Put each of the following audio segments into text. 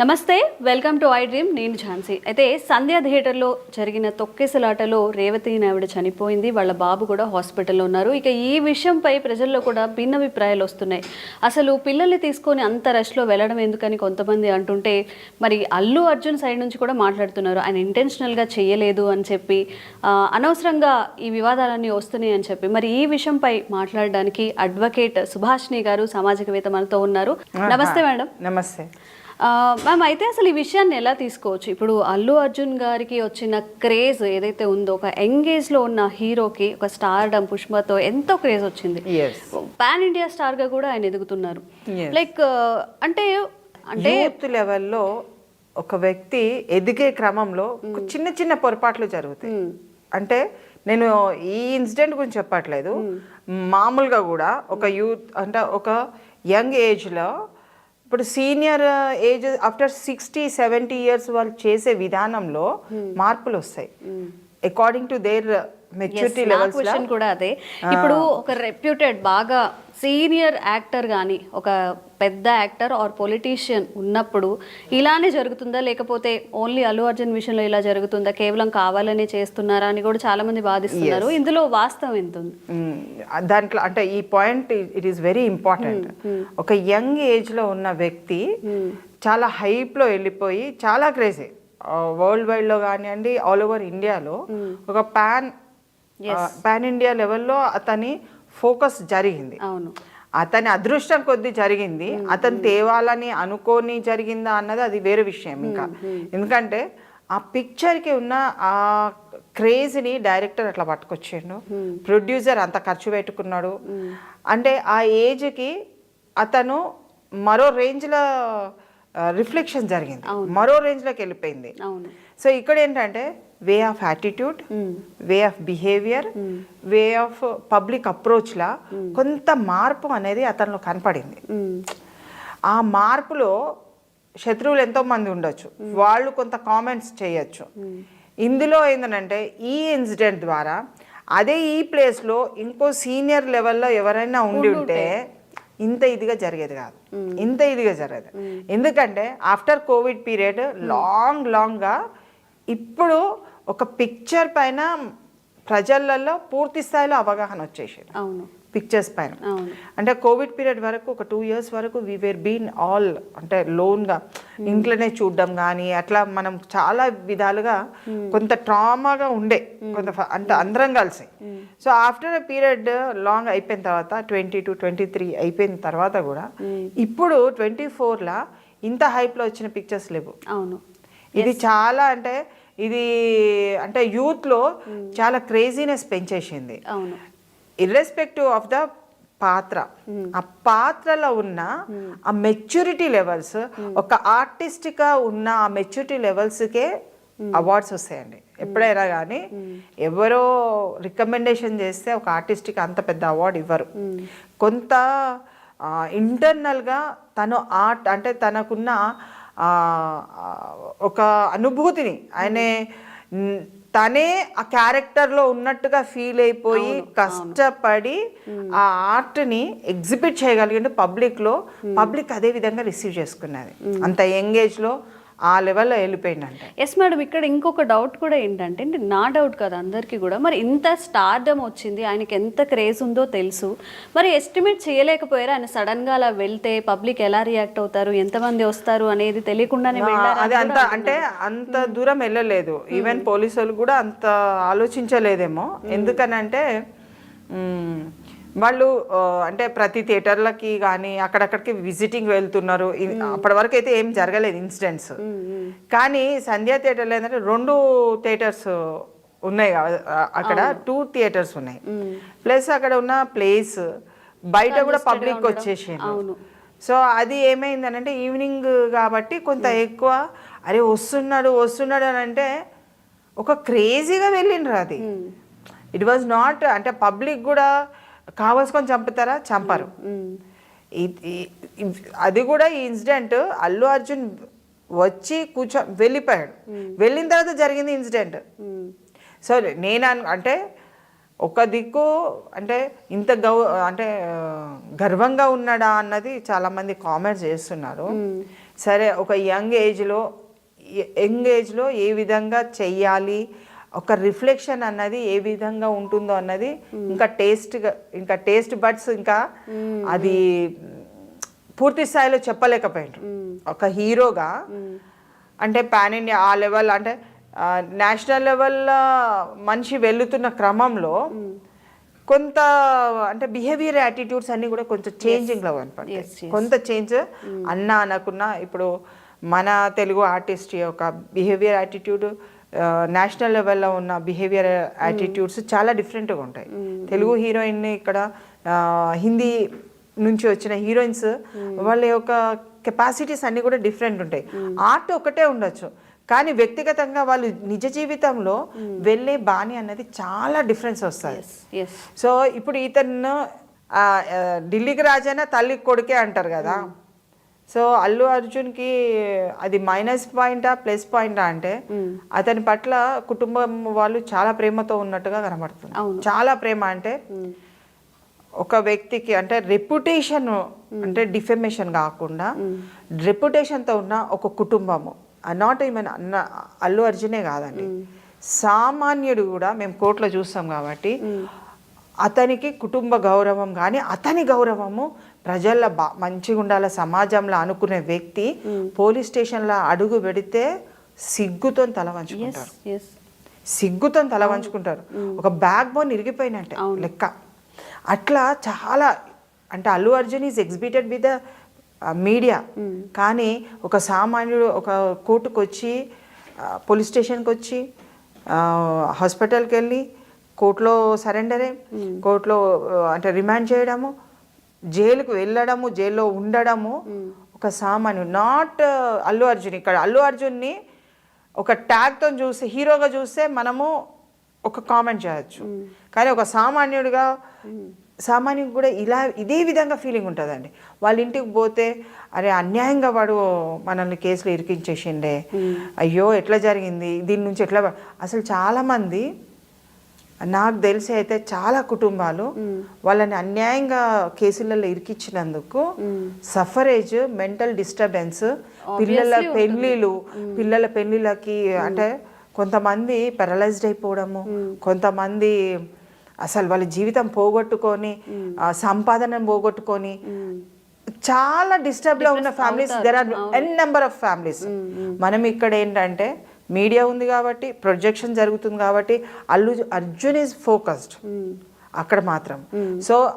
నమస్తే welcome to I dream నేను ఝాన్సీ. అయితే సంధ్య థియేటర్లో జరిగిన తొక్కేసలాటలో రేవతి ఆవిడ చనిపోయింది. వాళ్ళ బాబు కూడా హాస్పిటల్లో ఉన్నారు. ఇక ఈ విషయంపై ప్రజల్లో కూడా భిన్నాభిప్రాయాలు వస్తున్నాయి. అసలు పిల్లల్ని తీసుకొని అంత రష్లో వెళ్ళడం ఎందుకని కొంతమంది అంటుంటే మరి అల్లు అర్జున్ సైడ్ నుంచి కూడా మాట్లాడుతున్నారు. ఆయన ఇంటెన్షనల్గా చేయలేదు అని చెప్పి అనవసరంగా ఈ వివాదాలన్నీ వస్తున్నాయి అని చెప్పి. మరి ఈ విషయంపై మాట్లాడడానికి అడ్వకేట్ సుభాష్ని గారు సామాజికవేత్త మనతో ఉన్నారు. నమస్తే మేడం. నమస్తే. మ్యామ్ అయితే అసలు ఈ విషయాన్ని ఎలా తీసుకోవచ్చు? ఇప్పుడు అల్లు అర్జున్ గారికి వచ్చిన క్రేజ్ ఏదైతే ఉందో ఒక యంగేజ్లో ఉన్న హీరోకి ఒక స్టార్ డమ్ పుష్పతో ఎంతో క్రేజ్ వచ్చింది. పాన్ ఇండియా స్టార్గా కూడా ఆయన ఎదుగుతున్నారు. లైక్ అంటే అంటే లెవెల్లో ఒక వ్యక్తి ఎదిగే క్రమంలో ఒక చిన్న చిన్న పొరపాట్లు జరుగుతాయి. అంటే నేను ఈ ఇన్సిడెంట్ గురించి చెప్పట్లేదు. మామూలుగా కూడా ఒక యూత్ అంటే ఒక యంగ్ ఏజ్లో ఇప్పుడు senior age after sixty seventy years వాళ్ళు చేసే విధానంలో మార్పులు వస్తాయి. According to their maturity levels question కూడా అదే. ఇప్పుడు ఒక రెప్యూటెడ్ బాగా సీనియర్ యాక్టర్ కానీ ఒక పెద్ద యాక్టర్ ఆర్ పొలిటీషియన్ ఉన్నప్పుడు ఇలానే జరుగుతుందా? లేకపోతే ఓన్లీ అల్లు అర్జున్ విషయంలో ఇలా జరుగుతుందా? కేవలం కావాలనే చేస్తున్నారా అని కూడా చాలా మంది వాదిస్తున్నారు ఇందులో వాస్తవం ఎంత ఉంది. దాంట్లో అంటే ఈ point it is very important ఒక యంగ్ ఏజ్లో ఉన్న వ్యక్తి చాలా హైప్లో వెళ్ళిపోయి చాలా క్రేజీ వరల్డ్ వైడ్లో కానివ్వండి ఆల్ ఓవర్ ఇండియాలో ఒక పాన్ పాన్ ఇండియా లెవెల్లో అతని ఫోకస్ జరిగింది. అవును. అతని అదృష్టం కొద్ది జరిగింది. అతను తేవాలని అనుకోని జరిగిందా అన్నది అది వేరే విషయం ఇంకా. ఎందుకంటే ఆ పిక్చర్కి ఉన్న ఆ క్రేజ్ని డైరెక్టర్ అట్లా పట్టుకొచ్చిండు. ప్రొడ్యూసర్ అంత ఖర్చు పెట్టుకున్నాడు. అంటే ఆ ఏజ్కి అతను మరో రేంజ్లో రిఫ్లెక్షన్ జరిగింది. మరో రేంజ్లోకి వెళ్ళిపోయింది. సో ఇక్కడ ఏంటంటే way of attitude way of behaviour way of public అప్రోచ్లా కొంత మార్పు అనేది అతనిలో కనపడింది. ఆ మార్పులో శత్రువులు ఎంతో మంది ఉండొచ్చు. వాళ్ళు కొంత కామెంట్స్ చేయొచ్చు. ఇందులో ఏంటంటే ఈ ఇన్సిడెంట్ ద్వారా అదే ఈ ప్లేస్లో ఇంకో సీనియర్ లెవెల్లో ఎవరైనా ఉండి ఉంటే ఇంత ఇదిగా జరిగేది కాదు. ఇంత ఇదిగా జరగదు. ఎందుకంటే ఆఫ్టర్ కోవిడ్ పీరియడ్ లాంగ్ లాంగ్గా ఇప్పుడు ఒక పిక్చర్ పైన ప్రజలలో పూర్తి స్థాయిలో అవగాహన వచ్చేసింది. అవును. పిక్చర్స్ పైన. అంటే కోవిడ్ పీరియడ్ వరకు ఒక టూ ఇయర్స్ వరకు వీ వేర్ బీన్ ఆల్ అంటే లోన్గా ఇంట్లోనే చూడడం కానీ అట్లా మనం చాలా విధాలుగా కొంత ట్రామాగా ఉండే కొంత అంటే అందరం కలిసి. So after a period long అయిపోయిన తర్వాత ట్వంటీ టు ట్వంటీ త్రీ అయిపోయిన తర్వాత కూడా ఇప్పుడు ట్వంటీ ఫోర్లో ఇంత హైప్లో వచ్చిన పిక్చర్స్ లేవు. అవును. ఇది చాలా అంటే ఇది అంటే యూత్లో చాలా క్రేజీనెస్ పెంచేసింది. అవును. ఇర్రెస్పెక్టివ్ ఆఫ్ ద పాత్ర ఆ పాత్రలో ఉన్న ఆ మెచ్యూరిటీ లెవెల్స్ ఒక ఆర్టిస్ట్గా ఉన్న ఆ మెచ్యూరిటీ లెవెల్స్కే అవార్డ్స్ వస్తాయండి. ఎప్పుడైనా కానీ ఎవరో రికమెండేషన్ చేస్తే ఒక ఆర్టిస్ట్కి అంత పెద్ద అవార్డు ఇవ్వరు. కొంత ఇంటర్నల్గా తను ఆర్ట్ అంటే తనకున్న ఒక అనుభూతిని ఆయనే తనే ఆ క్యారెక్టర్లో ఉన్నట్టుగా ఫీల్ అయిపోయి కష్టపడి ఆ ఆర్ట్ని ఎగ్జిబిట్ చేయగలిగిండు పబ్లిక్లో పబ్లిక్ అదే విధంగా రిసీవ్ చేసుకున్నది. అంత యంగ్ ఏజ్లో ఆ లెవెల్లో వెళ్ళిపోయిందంటే. ఎస్ మేడం ఇక్కడ ఇంకొక డౌట్ కూడా ఏంటంటే నా డౌట్ కదా అందరికీ కూడా. మరి ఇంత స్టార్డమ్ వచ్చింది ఆయనకి ఎంత క్రేజ్ ఉందో తెలుసు. మరి ఎస్టిమేట్ చేయలేకపోయారు? ఆయన సడన్గా అలా వెళ్తే పబ్లిక్ ఎలా రియాక్ట్ అవుతారు? ఎంతమంది వస్తారు అనేది తెలియకుండానే అది అంత అంటే అంత దూరం వెళ్ళలేదు. ఈవెన్ పోలీసు వాళ్ళు కూడా అంత ఆలోచించలేదేమో. ఎందుకనంటే మ్, వాళ్ళు అంటే ప్రతి థియేటర్లకి కానీ అక్కడక్కడికి విజిటింగ్ వెళ్తున్నారు. అప్పటి వరకు అయితే ఏం జరగలేదు ఇన్సిడెంట్స్. కానీ సంధ్యా థియేటర్లో ఏంటంటే రెండు థియేటర్స్ ఉన్నాయి అక్కడ టూ థియేటర్స్ ఉన్నాయి. ప్లస్ అక్కడ ఉన్న ప్లేస్ బయట కూడా పబ్లిక్ వచ్చేసింది. సో అది ఏమైందనంటే ఈవినింగ్ కాబట్టి కొంత ఎక్కువ అరే వస్తున్నాడు వస్తున్నాడు అని అంటే ఒక క్రేజీగా వెళ్ళిండ్రు అది. ఇట్ వాజ్ నాట్ అంటే పబ్లిక్ కూడా కావాల్సుకొని చంపుతారా? చంపరు. అది కూడా ఈ ఇన్సిడెంట్. అల్లు అర్జున్ వచ్చి కూర్చో వెళ్ళిపోయాడు. వెళ్ళిన తర్వాత జరిగింది ఇన్సిడెంట్. సో నేను అంటే ఒక దిక్కు అంటే ఇంత గౌ అంటే గర్వంగా ఉన్నాడా అన్నది చాలా మంది కామెంట్స్ చేస్తున్నారు. సరే ఒక యంగ్ ఏజ్లో యంగ్ ఏజ్లో ఏ విధంగా చెయ్యాలి? ఒక రిఫ్లెక్షన్ అన్నది ఏ విధంగా ఉంటుందో అన్నది ఇంకా టేస్ట్గా ఇంకా టేస్ట్ బడ్స్ ఇంకా అది పూర్తి స్థాయిలో చెప్పలేకపోయారు ఒక హీరోగా అంటే పాన్ ఇండియా ఆ లెవెల్ అంటే నేషనల్ లెవెల్లో మనిషి వెళ్తున్న క్రమంలో కొంత అంటే బిహేవియర్ యాటిట్యూడ్స్ అన్ని కూడా కొంచెం చేంజింగ్లో Yes, కనపడతాయి yes. కొంత చేంజ్ అన్న అనకున్నా ఇప్పుడు మన తెలుగు ఆర్టిస్ట్ యొక్క బిహేవియర్ యాటిట్యూడ్ నేషనల్ లెవెల్లో ఉన్న బిహేవియర్ యాటిట్యూడ్స్ చాలా డిఫరెంట్గా ఉంటాయి. తెలుగు హీరోయిన్ ఇక్కడ హిందీ నుంచి వచ్చిన హీరోయిన్స్ వాళ్ళ యొక్క కెపాసిటీస్ అన్ని కూడా డిఫరెంట్ ఉంటాయి. ఆర్ట్ ఒకటే ఉండొచ్చు. కానీ వ్యక్తిగతంగా వాళ్ళు నిజ జీవితంలో వెళ్ళే బాణి అన్నది చాలా డిఫరెన్స్ వస్తుంది. సో ఇప్పుడు ఇతను ఢిల్లీకి రాజైనా తల్లి కొడుకే అంటారు కదా. సో అల్లు అర్జున్కి అది మైనస్ పాయింటా ప్లస్ పాయింటా అంటే అతని పట్ల కుటుంబం వాళ్ళు చాలా ప్రేమతో ఉన్నట్టుగా కనబడుతుంది. చాలా ప్రేమ అంటే ఒక వ్యక్తికి అంటే రెప్యుటేషన్ అంటే డిఫెమేషన్ కాకుండా రెప్యుటేషన్తో ఉన్న ఒక కుటుంబము. నాట్ ఈవెన్ అన్న అల్లు అర్జునే కాదండి. సామాన్యుడు కూడా మేము కోర్టులో చూస్తాం కాబట్టి అతనికి కుటుంబ గౌరవం కానీ అతని గౌరవము ప్రజల్లో బా మంచిగా ఉండాల సమాజంలో అనుకునే వ్యక్తి పోలీస్ స్టేషన్లో అడుగు పెడితే సిగ్గుతో తల వంచుకుంటారు. సిగ్గుతో తల వంచుకుంటారు. ఒక బ్యాక్ బోన్ ఇరిగిపోయినట్టే లెక్క. అట్లా చాలా అంటే Allu Arjun is exhibited with the media కానీ ఒక సామాన్యుడు ఒక కోర్టుకు వచ్చి పోలీస్ స్టేషన్కి వచ్చి హాస్పిటల్కి వెళ్ళి కోర్టులో సరెండర్. అయ్యి కోర్టులో అంటే రిమాండ్ చేయడము. జైలుకు వెళ్ళడము జైల్లో ఉండడము ఒక సామాన్యుడు. నాట్ అల్లు అర్జున్ ఇక్కడ. అల్లు అర్జున్ని ఒక ట్యాగ్తో చూసి హీరోగా చూస్తే మనము ఒక కామెంట్ చేయొచ్చు. కానీ ఒక సామాన్యుడిగా సామాన్యుడికి కూడా ఇలా ఇదే విధంగా ఫీలింగ్ ఉంటుందండి. వాళ్ళ ఇంటికి పోతే అరే అన్యాయంగా వాడు మనల్ని కేసులో ఇరికించేసిండే. అయ్యో ఎట్లా జరిగింది? దీని నుంచి ఎట్లా అసలు చాలామంది నాకు తెలిసి అయితే చాలా కుటుంబాలు వాళ్ళని అన్యాయంగా కేసులలో ఇరికించినందుకు సఫరేజ్ మెంటల్ డిస్టర్బెన్స్ పిల్లల పెళ్ళిళ్ళు పిల్లల పెళ్ళిళ్ళకి అంటే కొంతమంది పెరలైజ్డ్ అయిపోవడము కొంతమంది అసలు వాళ్ళ జీవితం పోగొట్టుకొని సంపాదన పోగొట్టుకొని చాలా డిస్టర్బ్లో ఉన్న families there are n number of families మనం ఇక్కడ ఏంటంటే మీడియా ఉంది కాబట్టి ప్రొజెక్షన్ జరుగుతుంది కాబట్టి అల్లు అర్జున్ ఈజ్ ఫోకస్డ్ అక్కడ మాత్రం. సో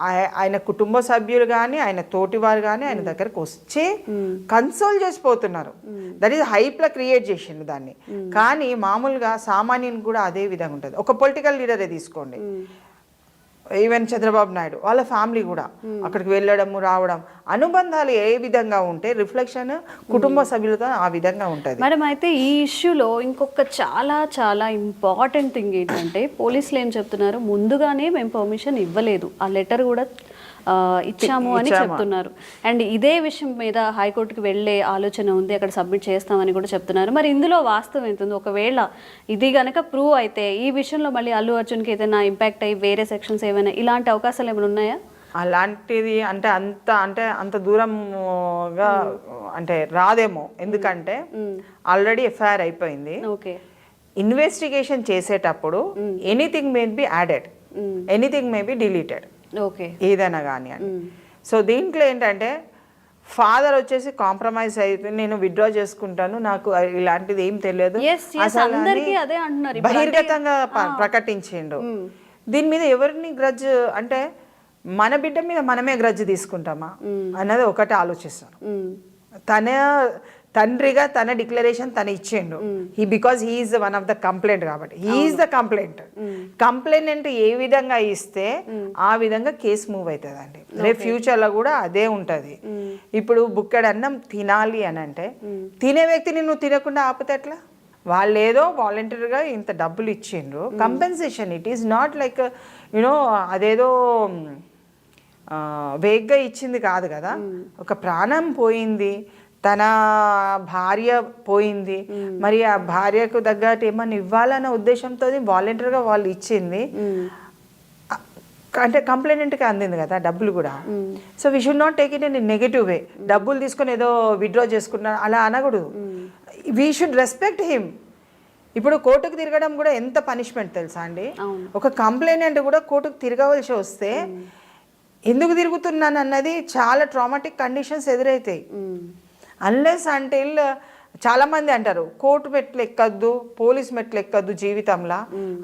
ఆయ- ఆయన కుటుంబ సభ్యులు కానీ ఆయన తోటి వారు కానీ ఆయన దగ్గరకు వచ్చి కన్సోల్ చేసిపోతున్నారు. దట్ ఈస్ హైప్లా క్రియేట్ చేసిండు దాన్ని. కానీ మామూలుగా సామాన్యుని కూడా అదే విధంగా ఉంటుంది. ఒక పొలిటికల్ లీడరే తీసుకోండి. ఈవెన్ చంద్రబాబు నాయుడు వాళ్ళ ఫ్యామిలీ కూడా అక్కడికి వెళ్ళడము రావడం అనుబంధాలు ఏ విధంగా ఉంటే రిఫ్లెక్షన్ కుటుంబ సభ్యులతో ఆ విధంగా ఉంటుంది. మేడం అయితే ఈ ఇష్యూలో ఇంకొక చాలా చాలా ఇంపార్టెంట్ థింగ్ ఏంటంటే పోలీసులు ఏం చెప్తున్నారు? ముందుగానే మేము పర్మిషన్ ఇవ్వలేదు. ఆ లెటర్ కూడా ఇచ్చాము అని. చెప్తున్నారు. అండ్ ఇదే విషయం మీద హైకోర్టుకి వెళ్ళే ఆలోచన ఉంది. అక్కడ సబ్మిట్ చేస్తామని కూడా చెప్తున్నారు. మరి ఇందులో వాస్తవం ఎంత ఉంది ఒకవేళ ఇది గనక ప్రూవ్ అయితే ఈ విషయంలో మళ్ళీ అల్లు అర్జున్కి ఏదైనా ఇంపాక్ట్ అయ్యి వేరే సెక్షన్స్ ఏమైనా ఇలాంటి అవకాశాలు ఏమైనా ఉన్నాయా? అలాంటిది అంటే అంత అంటే అంత దూరంగా అంటే రాదేమో. ఎందుకంటే ఆల్రెడీ ఎఫ్ఐఆర్ అయిపోయింది. ఓకే ఇన్వెస్టిగేషన్ చేసేటప్పుడు anything may be added anything may be deleted ఏదైనా కానీ అని సో దీంట్లో ఏంటంటే ఫాదర్ వచ్చేసి కాంప్రమైజ్ అయితే నేను విత్డ్రా చేసుకుంటాను నాకు ఇలాంటిది ఏం తెలియదు. బహిర్గతంగా ప్రకటించిండు. దీని మీద ఎవరిని గ్రజ్ అంటే మన బిడ్డ మీద మనమే గ్రజ్ తీసుకుంటామా? అన్నది ఒకటి ఆలోచిస్తాను. తన తండ్రిగా తన డిక్లరేషన్ తన ఇచ్చిండు. He because he is one of the complaint కాబట్టి. He is the complaint complaint ఏ విధంగా ఇస్తే ఆ విధంగా కేసు మూవ్ అవుతుందండి. రేపు ఫ్యూచర్లో కూడా అదే ఉంటది. ఇప్పుడు బుక్కడు అన్నం తినాలి అని అంటే తినే వ్యక్తిని నువ్వు తినకుండా ఆపితే ఎట్లా? వాళ్ళు ఏదో వాలంటీర్గా ఇంత డబ్బులు ఇచ్చిండ్రు. Compensation it is not like you know అదేదో వేగ్గా ఇచ్చింది కాదు కదా. ఒక ప్రాణం పోయింది. తన భార్య పోయింది. మరి ఆ భార్యకు తగ్గట్టు ఏమన్నా ఇవ్వాలన్న ఉద్దేశంతో వాలంటీర్గా వాళ్ళు ఇచ్చింది. అంటే కంప్లైంట్కి అందింది కదా డబ్బులు కూడా. So we should not take it in negative way డబ్బులు తీసుకొని ఏదో విత్డ్రా చేసుకున్నా అలా అనకూడదు. వీ షుడ్ రెస్పెక్ట్ హిమ్ ఇప్పుడు కోర్టుకు తిరగడం కూడా ఎంత పనిష్మెంట్ తెలుసా అండి. ఒక కంప్లైంట్ కూడా కోర్టుకు తిరగవలసి వస్తే ఎందుకు తిరుగుతున్నాను అన్నది చాలా ట్రామాటిక్ కండిషన్స్ ఎదురవుతాయి అన్లెస్ అంటిల్ చాలా మంది అంటారు కోర్టు మెట్లు ఎక్కద్దు పోలీస్ మెట్లు ఎక్కద్దు జీవితంలో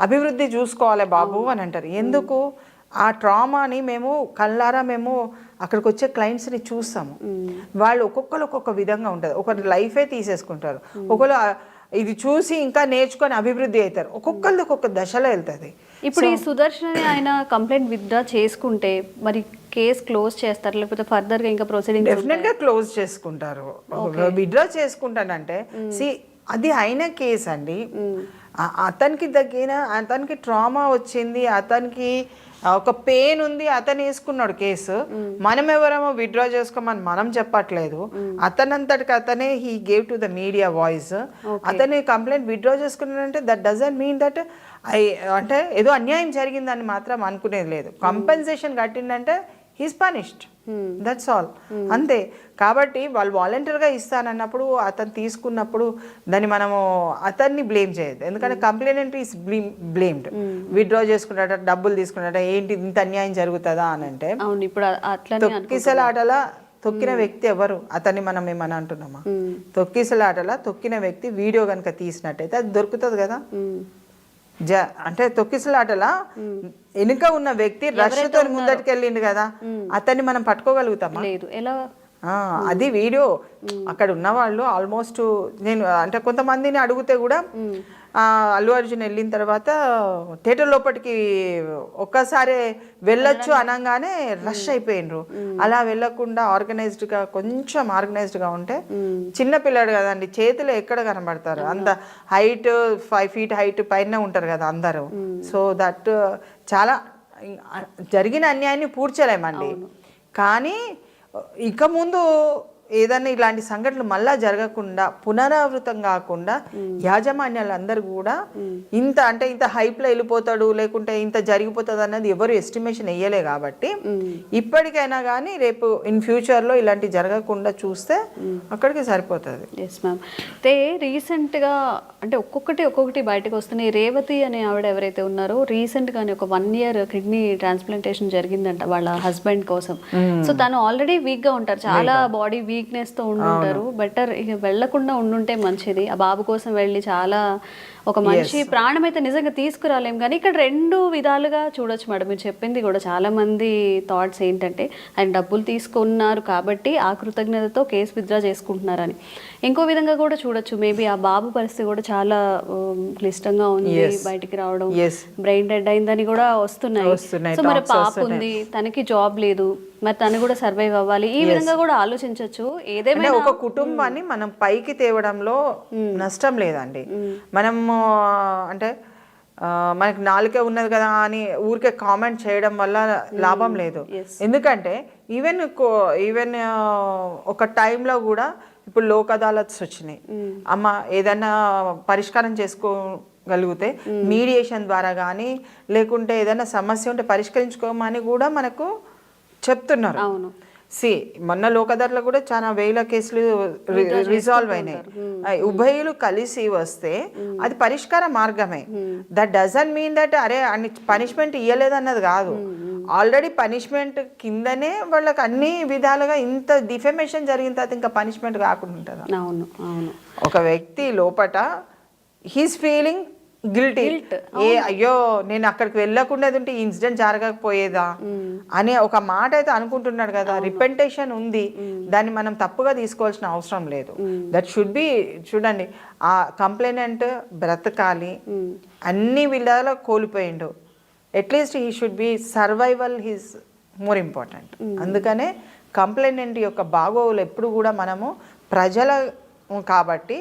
అభివృద్ధి చూసుకోవాలి బాబు అని అంటారు. ఎందుకు? ఆ ట్రామాని మేము కళ్ళారా మేము అక్కడికి వచ్చే క్లయింట్స్ని చూస్తాము. వాళ్ళు ఒక్కొక్కరు ఒక్కొక్క విధంగా ఉంటుంది ఒకరి లైఫే తీసేసుకుంటారు. ఒకరు ఇది చూసి ఇంకా నేర్చుకొని అభివృద్ధి అవుతారు. ఒక్కొక్కరిది ఒక్కొక్క దశలో వెళ్తుంది. ఇప్పుడు ఈ సుదర్శన్ ఆయన కంప్లైంట్ విత్డ్రా చేసుకుంటే మరి కేసు క్లోజ్ చేస్తారు లేకపోతే ఫర్దర్గా ఇంకా ప్రొసీడింగ్ డెఫినెట్గా క్లోజ్ చేసుకుంటారు. విత్డ్రా చేసుకుంటానంటే సి అది అయిన కేసు అండి. అతనికి తగ్గిన అతనికి ట్రామా వచ్చింది అతనికి ఒక పెయిన్ ఉంది అతను వేసుకున్నాడు కేసు. మనం ఎవరేమో విత్డ్రా చేసుకోమని మనం చెప్పట్లేదు. అతనంతటికి అతనే he gave to the media voice అతని complaint withdraw చేసుకున్నాడంటే that doesn't mean that I అంటే ఏదో అన్యాయం జరిగిందని మాత్రం అనుకునేది లేదు. కంపెన్సేషన్ కట్టిందంటే హీస్ పనిష్డ్ దట్స్ ఆల్ అంతే. కాబట్టి వాళ్ళు వాలంటీర్గా ఇస్తానన్నప్పుడు అతను తీసుకున్నప్పుడు దాన్ని మనము అతన్ని బ్లేమ్ చేయొద్దు. ఎందుకంటే కంప్లైనెంట్ ఈస్ బ్లేమ్డ్ విత్డ్రా చేసుకున్నాడ డబ్బులు తీసుకున్నాడ ఏంటి ఇంత అన్యాయం జరుగుతుందా అని అంటే అవును ఇప్పుడు తొక్కిసలాటల తొక్కిన వ్యక్తి ఎవరు? అతన్ని మనం ఏమని అంటున్నామా? తొక్కిసలాటల తొక్కిన వ్యక్తి వీడియో కనుక తీసినట్టయితే అది దొరుకుతుంది కదా? ఉమ్, జ అంటే తొక్కిసలాటలా? వెనుక ఉన్న వ్యక్తి రష్యతో ముందటికి వెళ్ళిండు కదా అతన్ని మనం పట్టుకోగలుగుతామా? లేదు. ఎలా? ఆ, అది వీడియో. అక్కడ ఉన్న వాళ్ళు ఆల్మోస్ట్ నేను అంటే కొంతమందిని అడిగితే కూడా అల్లు అర్జున్ వెళ్ళిన తర్వాత థియేటర్ లోపలికి ఒక్కసారి వెళ్ళొచ్చు అనగానే రష్ అయిపోయినరు అలా వెళ్ళకుండా ఆర్గనైజ్డ్గా కొంచెం ఆర్గనైజ్డ్గా ఉంటే చిన్న పిల్లాడు కదండి చేతులు ఎక్కడ కనబడతారు? అంత హైట్ ఫైవ్ ఫీట్ హైట్ పైన ఉంటారు కదా అందరూ. సో దట్ చాలా జరిగిన అన్యాయాన్ని పూడ్చలేమండి. కానీ ఇక ముందు ఏదైనా ఇలాంటి సంఘటనలు మళ్ళా జరగకుండా పునరావృతం కాకుండా యాజమాన్యాలు అందరూ కూడా ఇంత అంటే ఇంత హైప్లో వెళ్ళిపోతాడు లేకుంటే ఇంత జరిగిపోతుంది అన్నది ఎవరు ఎస్టిమేషన్ వేయలే కాబట్టి ఇప్పటికైనా కానీ రేపు ఇన్ ఫ్యూచర్లో ఇలాంటి జరగకుండా చూస్తే అక్కడికి సరిపోతుంది. ఎస్ మ్యామ్ అయితే రీసెంట్గా అంటే ఒక్కొక్కటి ఒక్కొక్కటి బయటకు వస్తున్నాయి. రేవతి అనే ఆవిడ ఎవరైతే ఉన్నారో రీసెంట్గానే ఒక వన్ ఇయర్ కిడ్నీ ట్రాన్స్ప్లాంటేషన్ జరిగిందంట వాళ్ళ హస్బెండ్ కోసం. సో తను ఆల్రెడీ వీక్గా ఉంటారు. చాలా బాడీ వీక్నెస్తో ఉండుంటారు. బెటర్ ఇక వెళ్ళకుండా ఉండుంటే మంచిది. ఆ బాబు కోసం వెళ్ళి చాలా ఒక మనిషి ప్రాణం అయితే నిజంగా తీసుకురాలేం కానీ ఇక్కడ రెండు విధాలుగా చూడొచ్చు మేడం. మీరు చెప్పింది కూడా చాలా మంది థాట్స్ ఏంటంటే ఆయన డబ్బులు తీసుకున్నారు కాబట్టి ఆ కృతజ్ఞతతో కేసు విత్డ్రా చేసుకుంటున్నారని. ఇంకో విధంగా కూడా చూడొచ్చు. మేబీ ఆ బాబు పరిస్థితి కూడా చాలా క్లిష్టంగా ఉంది బయటికి రావడం. బ్రెయిన్ డెడ్ అయిందని కూడా వస్తున్నాయి. సో మరి పాప. ఉంది తనకి జాబ్ లేదు మరి తను కూడా సర్వైవ్ అవ్వాలి. ఈ విధంగా కూడా ఆలోచించవచ్చు అంటే ఏదేమైనా ఒక కుటుంబాన్ని మనం పైకి తేవడంలో నష్టం లేదండి. మనం అంటే మనకి నాలుకే ఉన్నది కదా అని ఊరికే కామెంట్ చేయడం వల్ల లాభం లేదు. ఎందుకంటే ఈవెన్ ఈవెన్ ఒక టైంలో కూడా ఇప్పుడు లోక్ అదాలత్స్ వచ్చినాయి అమ్మ ఏదైనా పరిష్కారం చేసుకోగలిగితే మీడియేషన్ ద్వారా కానీ లేకుంటే ఏదైనా సమస్య ఉంటే పరిష్కరించుకోమని కూడా మనకు చెప్తున్నారు. అవును. సి మొన్న లోకదర్లో కూడా చాలా వేల కేసులు రిజాల్వ్ అయినాయి. ఉభయులు కలిసి వస్తే అది పరిష్కార మార్గమే. దట్ డజన్ మీన్ దట్ అరే అన్ని పనిష్మెంట్ ఇవ్వలేదన్నది కాదు. ఆల్రెడీ పనిష్మెంట్ కిందనే వాళ్ళకి అన్ని విధాలుగా ఇంత డిఫెమేషన్ జరిగిన తర్వాత ఇంకా పనిష్మెంట్ కాకుండా ఉంటుందా? అవును అవును. ఒక వ్యక్తి లోపట హీస్ ఫీలింగ్ గిల్టీ ఏ అయ్యో నేను అక్కడికి వెళ్ళకుండా ఉంటే ఈ ఇన్సిడెంట్ జరగకపోయేదా? అనే ఒక మాట అయితే అనుకుంటున్నాడు కదా. రిపెంటేషన్ ఉంది. దాన్ని మనం తప్పుగా తీసుకోవాల్సిన అవసరం లేదు. దట్ షుడ్ బి చూడండి ఆ కంప్లైనెంట్ బ్రతకాలి. అన్ని విధాలా కోల్పోయిండు. At least he should be survival his more important అందుకనే కంప్లైనెంట్ యొక్క బాగోగులు ఎప్పుడు కూడా మనము ప్రజల కాబట్టి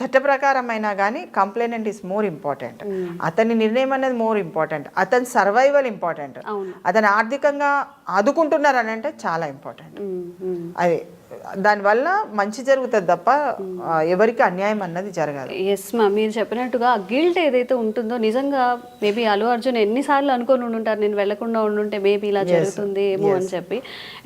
చట్ట ప్రకారమైనా కానీ కంప్లైనెంట్ ఇస్ మోర్ ఇంపార్టెంట్. అతని నిర్ణయం అనేది మోర్ ఇంపార్టెంట్. అతని సర్వైవల్ ఇంపార్టెంట్. అతను ఆర్థికంగా ఆదుకుంటున్నారు అని అంటే చాలా ఇంపార్టెంట్. అది దానివల్ల మంచి జరుగుతుంది తప్ప ఎవరికి అన్యాయం అన్నది జరగదు ఎస్ మా మీరు చెప్పినట్టుగా ఆ గిల్ట్ ఏదైతే ఉంటుందో నిజంగా మేబీ అల్లు అర్జున్ ఎన్నిసార్లు అనుకొని ఉండుంటారు నేను వెళ్ళకుండా ఉండుంటే మేబీ ఇలా జరుగుతుంది ఏమో అని చెప్పి.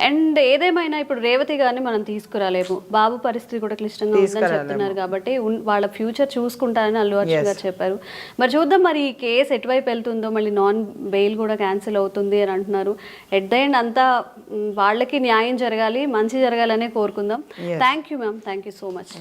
అండ్ ఏదేమైనా ఇప్పుడు రేవతి గారిని మనం తీసుకురాలేము. బాబు పరిస్థితి కూడా క్లిష్టంగా ఉందని చెప్తున్నారు కాబట్టి వాళ్ళ ఫ్యూచర్ చూసుకుంటారని అల్లు అర్జున్ గారు చెప్పారు. మరి చూద్దాం మరి ఈ కేసు ఎటువైపు వెళ్తుందో మళ్ళీ నాన్ బెయిల్ కూడా క్యాన్సిల్ అవుతుంది అని అంటున్నారు. ఎట్ ద ఎండ్ అంతా వాళ్ళకి న్యాయం జరగాలి మంచి జరగాలనే కోరుకుందాం. Thank you ma'am thank you so much